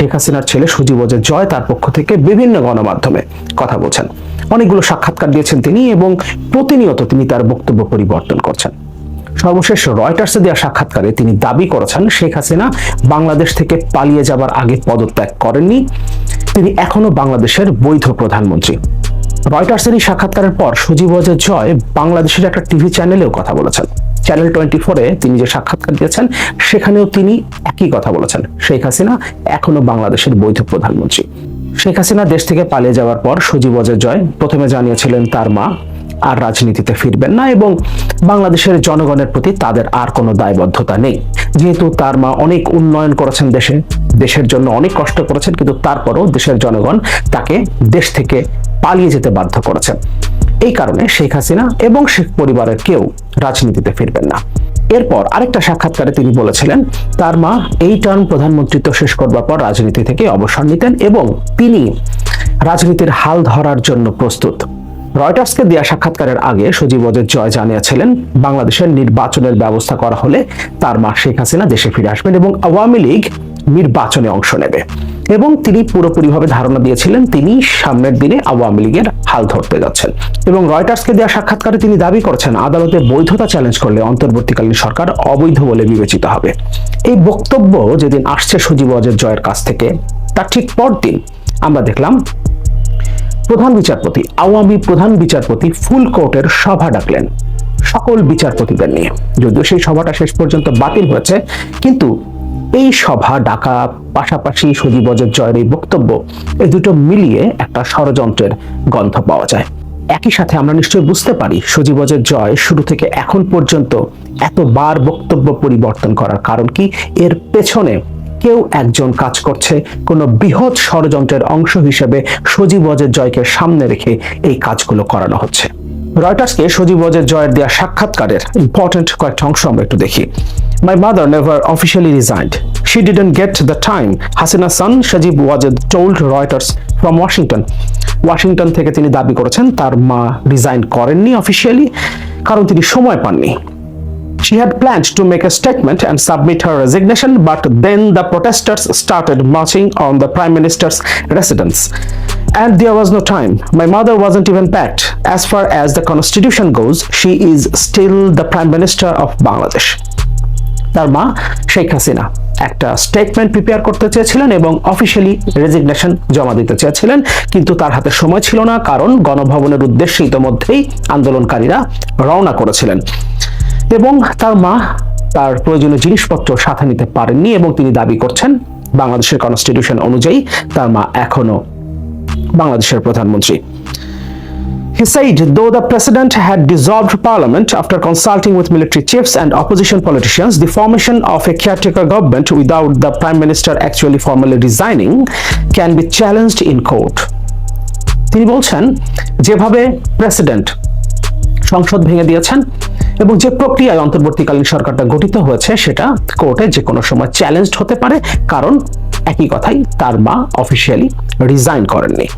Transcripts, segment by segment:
শেখ হাসিনার ছেলে সুজিবজের জয় তার পক্ষ থেকে বিভিন্ন গণমাধ্যমে কথা বলছেন। অনেকগুলো সাক্ষাৎকার দিয়েছেন তিনি এবং প্রতিনিয়ত তিনি তার বক্তব্য পরিবর্তন করছেন। সর্বশেষ রয়টার্সে দেওয়া সাক্ষাৎকারে তিনি দাবি করেছেন, শেখ হাসিনা বাংলাদেশ থেকে পালিয়ে যাবার আগে পদত্যাগ করেননি। তিনি এখনও বাংলাদেশের বৈধ প্রধানমন্ত্রী। রয়টার্সের এই সাক্ষাৎকারের পর সজীব ওয়াজেদ জয় বাংলাদেশের একটা টিভি চ্যানেলেও কথা বলেছেন। চ্যানেল টোয়েন্টি ফোরে তিনি যে সাক্ষাৎকার দিয়েছেন, সেখানেও তিনি একই কথা বলেছেন। শেখ হাসিনা এখনও বাংলাদেশের বৈধ প্রধানমন্ত্রী। শেখ হাসিনা দেশ থেকে পালিয়ে যাওয়ার পর সজীব ওয়াজেদ জয় প্রথমে জানিয়েছিলেন তার মা আর রাজনীতিতে ফিরবেন না এবং বাংলাদেশের জনগণের প্রতি তাদের আর কোনো দায়বদ্ধতা নেই। যেহেতু তার মা অনেক উন্নয়ন করেছেন দেশে, দেশের জন্য অনেক কষ্ট করেছেন, কিন্তু তারপরও দেশের জনগণ তাকে দেশ থেকে পালিয়ে যেতে বাধ্য করেছেন এই কারণে শেখ হাসিনা এবং শেখ পরিবারের কেউ রাজনীতিতে ফিরবেন না। এরপর আরেকটা সাক্ষাৎকারে তিনি বলেছিলেন, তার মা এই টার্ম প্রধানমন্ত্রিত্ব শেষ করবার পর রাজনীতি থেকে অবসর নিতেন এবং তিনি রাজনীতির হাল ধরার জন্য প্রস্তুত। রয়টার্সকে দেওয়া সাক্ষাৎকারের আগে সজীব ওয়াজেদ জয় জানিয়েছিলেন, বাংলাদেশের নির্বাচনের ব্যবস্থা করা হলে তার মা শেখ হাসিনা দেশে ফিরে আসবেন এবং আওয়ামী লীগ নির্বাচনে অংশ নেবে। এবং তিনি পুরোপুরিভাবে ধারণা দিয়েছিলেন তিনি সামনের দিনে আওয়ামী লীগের হাল ধরতে যাচ্ছেন। এবং রয়টার্সকে দেওয়া সাক্ষাৎকারে তিনি দাবি করেছেন, আদালতে বৈধতা চ্যালেঞ্জ করলে অন্তর্বর্তীকালীন সরকার অবৈধ বলে বিবেচিত হবে। এই বক্তব্য যেদিন আসছে সজীব ওয়াজেদ জয়ের কাছ থেকে, তার ঠিক পরদিন আমরা দেখলাম প্রধান বিচারপতি, আওয়ামী প্রধান বিচারপতি ফুল কোর্টের সভা ডাকলেন। সকল বিচারপতিদের নিয়ে। যদিও সেই সভাটা শেষ পর্যন্ত বাতিল হয়েছে, কিন্তু এই সভা ডাকা পাশাপাশি সজীবজের জয়ের এই বক্তব্য এই দুটো মিলিয়ে একটা ষড়যন্ত্রের গন্ধ পাওয়া যায়। একই সাথে আমরা নিশ্চয়ই বুঝতে পারি সজীবজের জয় শুরু থেকে এখন পর্যন্ত এতবার বক্তব্য পরিবর্তন করার কারণ কি? এর পেছনে কেউ একজন কাজ করছে, কোনো বৃহৎ ষড়যন্ত্রের অংশ হিসেবে সজীব ওয়াজের জয়কে সামনে রেখে এই কাজগুলো করানো হচ্ছে। রয়টার্সকে সজীব ওয়াজের জয়ের দেওয়া সাক্ষাৎকারের ইম্পর্টেন্ট কয়েকটা অংশ আমরা একটু দেখি। My mother never officially resigned she didn't get the time Hasina son Sajeeb Wazed told Reuters from Washington Washington থেকে তিনি দাবি করেছেন তার মা রিজাইন করেননি অফিসিয়ালি কারণ তিনি সময় পাননি। She had planned to make a statement and submit her resignation, but then the protesters started marching on the Prime Minister's residence. And there was no time. My mother wasn't even packed. As far as the constitution goes, she is still the Prime Minister of Bangladesh. তার মা শেখ হাসিনা একটা statement prepare করতে চেয়েছিলেন এবং officially resignation জমা দিতে চেয়েছিলেন কিন্তু তার হাতে সময় ছিল না কারণ গণভবনের উদ্দেশ্যে ইতোমধ্যেই আন্দোলনকারীরা রওনা করেছিলেন এবং তার মা তার প্রয়োজনীয় জিনিসপত্র সাথে নিতে পারেননি এবং তিনি দাবি করছেন বাংলাদেশের কনস্টিটিউশন অনুযায়ী তার মা এখনও বাংলাদেশের প্রধানমন্ত্রী He said, though the president had dissolved parliament after consulting with military chiefs and opposition politicians, the formation of a caretaker government without the prime minister actually formally resigning can be challenged in court. তিনি বলছেন যেভাবে president সংসদ ভেঙে দিয়েছেন এবং যে প্রক্রিয়ায় অন্তর্বর্তীকালীন সরকারটা গঠিত হয়েছে সেটা কোর্টে যে কোনো সময় চ্যালেঞ্জড হতে পারে কারণ একই কথাই তার মা অফিসিয়ালি রিজাইন করেননি।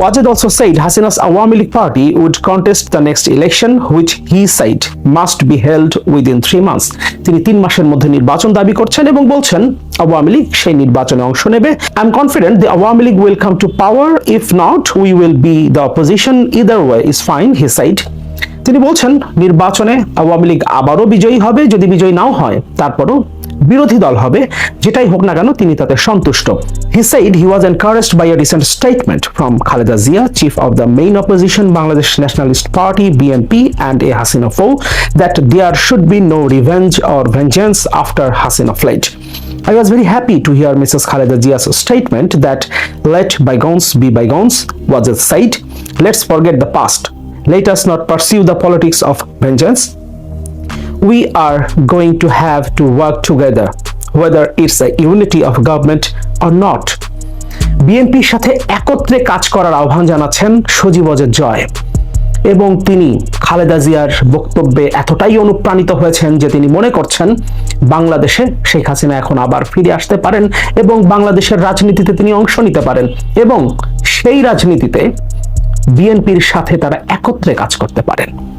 Wajid also said Hasina's Awami League party would contest the next election, which he said must be held within three months. তিনি তিন মাসের মধ্যে নির্বাচন দাবি করছেন এবং বলছেন আওয়ামী লীগ সেই নির্বাচনে অংশ নেবে। I am confident the Awami League will come to power if not we will be the opposition either way is fine he said তিনি বলছেন নির্বাচনে আওয়ামী লীগ আবারও বিজয়ী হবে। যদি বিজয়ী নাও হয় তারপরও বিরোধী দল হবে যেটাই হোক না কেন তিনি তাতে সন্তুষ্ট হি said he was encouraged by a recent statement from Khaleda Zia, chief of the main opposition Bangladesh Nationalist Party BNP and a Hasina foe, that there should be no revenge or vengeance after Hasina fled. I was very happy to hear Mrs. Khaleda Zia's statement that let bygones be bygones was it said, let's forget the past. Let us not pursue the politics of vengeance we are going to have to work together, whether it's a unity of government or not. বিএনপির সাথে একত্রে কাজ করার আহ্বান জানাচ্ছেন সজীব অজের জয়। এবং তিনি খালেদা জিয়ার বক্তব্যে এতটাই অনুপ্রাণিত হয়েছেন যে তিনি মনে করছেন বাংলাদেশে শেখ হাসিনা এখন আবার ফিরে আসতে পারেন এবং বাংলাদেশের রাজনীতিতে তিনি অংশ নিতে পারেন এবং সেই রাজনীতিতে বিএনপির সাথে তারা একত্রে কাজ করতে পারেন।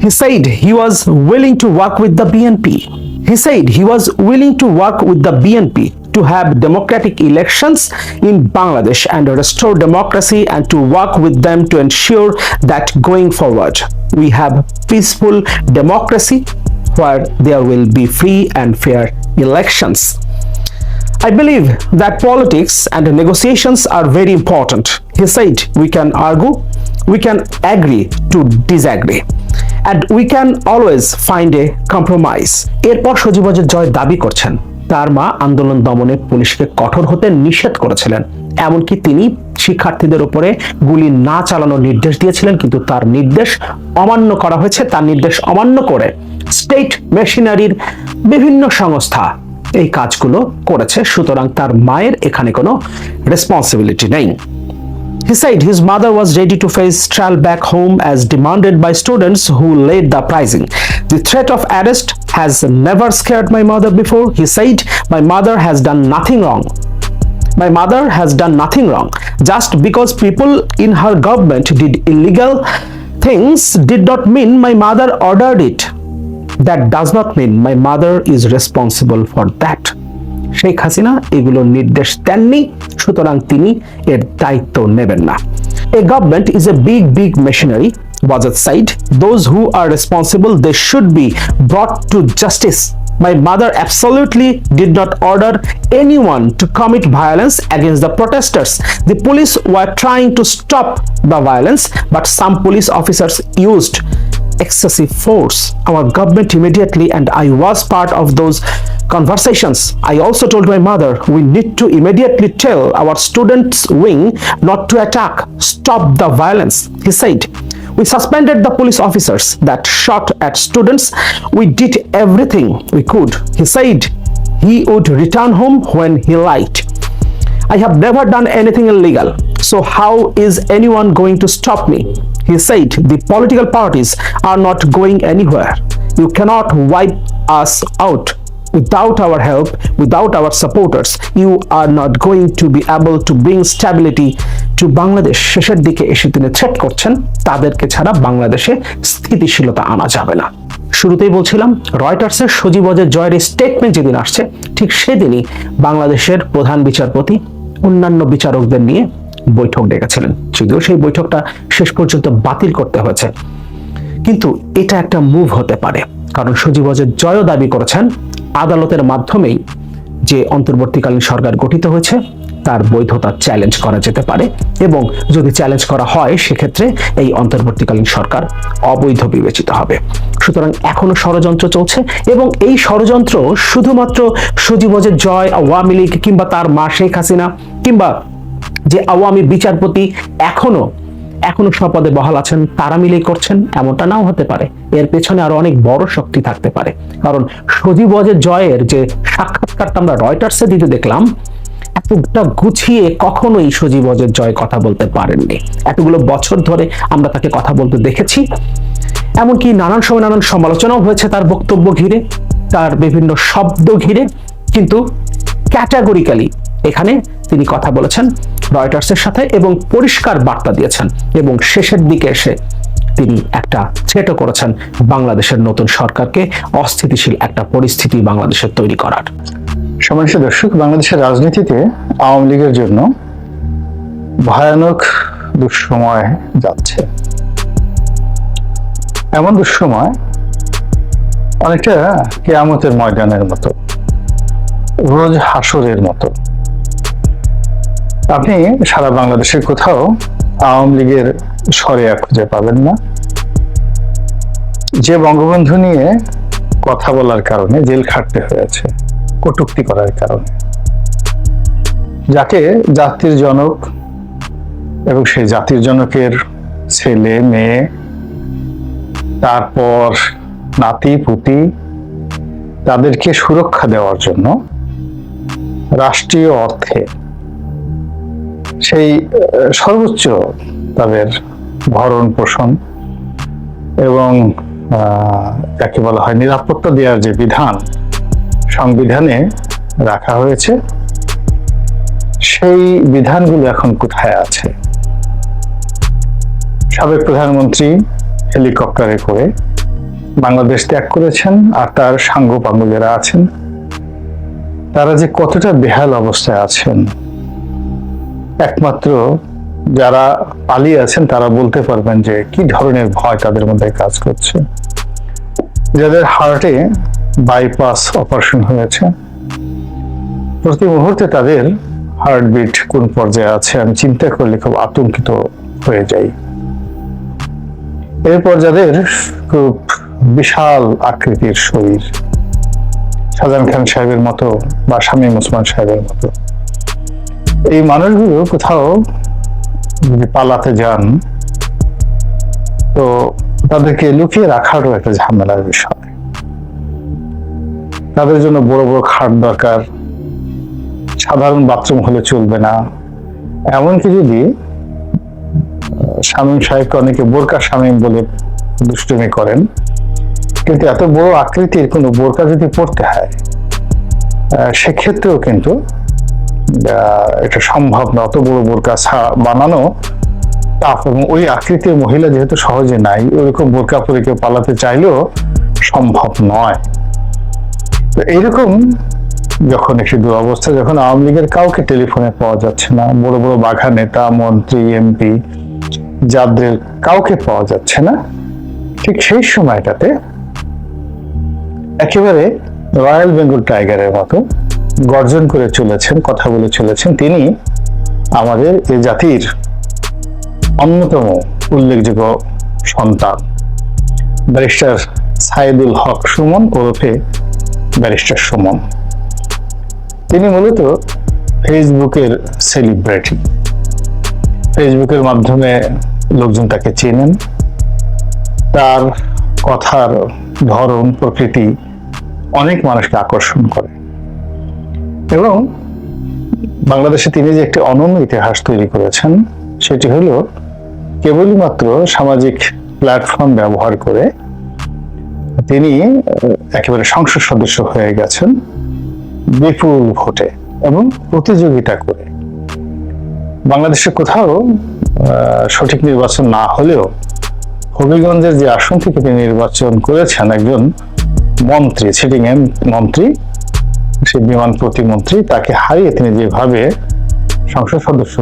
He said he was willing to work with the BNP. He said he was willing to work with the BNP to have democratic elections in Bangladesh and restore democracy and to work with them to ensure that going forward we have peaceful democracy where there will be free and fair elections. I believe that politics and negotiations are very important. He said we can argue, we can agree to disagree, and we can always find a compromise. এরপর সজীবজের জয় দাবি করছেন তার মা আন্দোলন দমনে পুলিশকে কঠোর হতে নিষেধ করেছিলেন এমনকি তিনি শিক্ষার্থীদের উপরে গুলি না চালানোর নির্দেশ দিয়েছিলেন কিন্তু তার নির্দেশ অমান্য করা হয়েছে তার নির্দেশ অমান্য করে স্টেট মেশিনারির বিভিন্ন সংস্থা এই কাজগুলো করেছে সুতরাং তার মায়ের এখানে কোনো রেসপন্সিবিলিটি নেই He said his mother was ready to face trial back home as demanded by students who led the uprising. The threat of arrest has never scared my mother before. He said, My mother has done nothing wrong. My mother has done nothing wrong. Just because people in her government did illegal things did not mean my mother ordered it. That does not mean my mother is responsible for that. Sheikh Hasina এগুলোর নির্দেশ দেননি সুতরাং তিনি এর দায়িত্ব নেবেন না a government is a big big machinery Wajad said, those who are responsible, they should be brought to justice. My mother absolutely did not order anyone to commit violence against the protesters. The police were trying to stop the violence, but some police officers used excessive force. Our government immediately, and I was part of those conversations. I also told my mother we need to immediately tell our students' wing not to attack, stop the violence. He said, we suspended the police officers that shot at students. We did everything we could. He said he would return home when he liked. I have never done anything illegal. So how is anyone going to stop me? He said the political parties are not going anywhere. You cannot wipe us out. Without our help, without our supporters, you are not going to be able to bring stability to Bangladesh. শেষের দিকে এসে তিনি threat করছেন তাদেরকে ছাড়া বাংলাদেশে স্থিতিশীলতা আনা যাবে না শুরুতেই বলছিলাম রয়টার্সের সজীবজের জয়ের স্টেটমেন্ট যেদিন আসছে ঠিক সেদিনই বাংলাদেশের প্রধান বিচারপতি অন্যান্য বিচারকদের নিয়ে বৈঠক ডেকেছিলেন। যদিও সেই বৈঠকটা শেষ পর্যন্ত বাতিল করতে হয়েছে। কিন্তু এটা একটা মুভ হতে পারে। কারণ সজীবজের জয়ও দাবি করেছেন, আদালতের মাধ্যমেই যে অন্তর্বর্তীকালীন সরকার গঠিত হয়েছে, তার বৈধতা চ্যালেঞ্জ করা যেতে পারে এবং যদি চ্যালেঞ্জ করা হয়, সেক্ষেত্রে এই অন্তর্বর্তীকালীন সরকার অবৈধ বিবেচিত হবে। সুতরাং এখনও ষড়যন্ত্র চলছে এবং এই ষড়যন্ত্র শুধুমাত্র সজীবজের জয়, আওয়ামী লীগ কিংবা তার মা শেখ হাসিনা কিংবা যে আওয়ামী বিচারপতি এখনও এখনও স্বপদে বহাল আছেন, তারা মিলেই করছেন, এমনটা নাও হতে পারে। এর পেছনে আরও অনেক বড় শক্তি থাকতে পারে। কারণ সজীব ওয়াজেদ জয়ের যে সাক্ষাৎকারটা আমরা রয়টার্সে দিতে দেখলাম, এতটা গুছিয়ে কখনোই সজীব ওয়াজেদ জয় কথা বলতে পারেননি। এতগুলো বছর ধরে আমরা তাকে কথা বলতে দেখেছি। এমনকি নানান সময় নানান সমালোচনাও হয়েছে তার বক্তব্য ঘিরে, তার বিভিন্ন শব্দ ঘিরে, কিন্তু ক্যাটাগরিক্যালি এখানে তিনি কথা বলেছেন। রয়টার্সের সাথে এবং পরিষ্কার বার্তা দিয়েছেন এবং শেষের দিকে এসে তিনি একটা ছেটো করেছেন বাংলাদেশের নতুন সরকারকে অস্থিতিশীল একটা পরিস্থিতি বাংলাদেশের তৈরি করার। সম্মানিত দর্শক, বাংলাদেশের রাজনীতিতে আওয়ামী লীগের জন্য ভয়ানক দুঃসময় যাচ্ছে। এমন দুঃসময় অনেকটা কেয়ামতের ময়দানের মতো, রোজ হাসরের মতো। আপনি সারা বাংলাদেশের কোথাও আওয়ামী লীগের সরেয়া খুঁজে পাবেন না। যে বঙ্গবন্ধু নিয়ে কথা বলার কারণে জেল খাটতে হয়েছে, কটূক্তি করার কারণে। যাকে জাতির জনক এবং সেই জাতির জনকের ছেলে, মেয়ে, তারপর নাতি, পুতি, তাদেরকে সুরক্ষা দেওয়ার জন্য রাষ্ট্রীয় অর্থে সেই সর্বোচ্চ তাদের ভরণ পোষণ এবং যাকে বলা হয় নিরাপত্তা দেওয়ার যে বিধান, সংবিধানে রাখা হয়েছে, সেই বিধানগুলো এখন কোথায় আছে? সাবেক প্রধানমন্ত্রী হেলিকপ্টারে করে বাংলাদেশ ত্যাগ করেছেন আর তার সাঙ্গ পাঙ্গ যারা আছেন। তারা যে কতটা বেহাল অবস্থায় আছেন একমাত্র যারা পালিয়ে আছেন, তারা বলতে পারবেন যে কি ধরনের ভয় তাদের মধ্যে কাজ করছে। যাদের হার্টে বাইপাস অপারেশন হয়েছে, প্রতি মুহূর্তে তাদের হার্টবিট কোন পর্যায়ে আছে, আমি চিন্তা করলে খুব আতঙ্কিত হয়ে যাই। এরপর যাদের খুব বিশাল আকৃতির শরীর, শাহজাহান খান সাহেবের মতো বা শামীম ওসমান সাহেবের মতো এই মানুষগুলো কোথাও যদি পালাতে যান। তো তাদেরকে লুকিয়ে রাখারও একটা ঝামেলার বিষয়। তাদের জন্য বড় বড় খাট দরকার। সাধারণ বাথরুম হলে চলবে না। এমনকি যদি শামীম সাহেবকে অনেকে বোরকা শামীম বলে দুষ্টুমি করেন, কিন্তু এত বড় আকৃতির কোনো বোরকা যদি পড়তে হয় সেক্ষেত্রেও কিন্তু এটা সম্ভব না, অত বড় বোরকা বানানো। টাফ এবং ওই আকৃতির মহিলা যেহেতু সহজে নাই ওইরকম বোরকা পরে কেউ পালাতে চাইলেও সম্ভব নয়। তো এইরকম যখন একটি দুরবস্থা, যখন আওয়ামী লীগের কাউকে টেলিফোনে পাওয়া যাচ্ছে না, বড় বড় বাঘা নেতা, মন্ত্রী, এমপি, যাদের কাউকে পাওয়া যাচ্ছে না, ঠিক সেই সময়টাতে একেবারে রয়্যাল বেঙ্গল টাইগারের মতো গর্জন করে চলেছেন, কথা বলে চলেছেন। তিনি আমাদের এ জাতির অন্যতম উল্লেখযোগ্য সন্তান। ব্যারিস্টার সাইদুল হক সুমন ওরফে ব্যারিস্টার সুমন। তিনি মূলত ফেসবুকের সেলিব্রিটি। ফেসবুকের মাধ্যমে লোকজন তাকে চেনেন। তার কথার ধরন, প্রকৃতি অনেক মানুষকে আকর্ষণ করে। এবং বাংলাদেশে তিনি যে একটি অনন্য ইতিহাস তৈরি করেছেন, সেটি হলো কেবলই মাত্র সামাজিক প্ল্যাটফর্ম ব্যবহার করে তিনি একেবারে সংসদ সদস্য হয়ে গেছেন বিপুল ভোটে এবং প্রতিযোগিতা করে। বাংলাদেশে কোথাও সঠিক নির্বাচন না হলেও হবিগঞ্জের যে আসন থেকে তিনি নির্বাচন করেছেন একজন মন্ত্রী সিটিং এম মন্ত্রী সে বিমান প্রতিমন্ত্রী তাকে হারিয়ে তিনি যেভাবে সংসদ সদস্য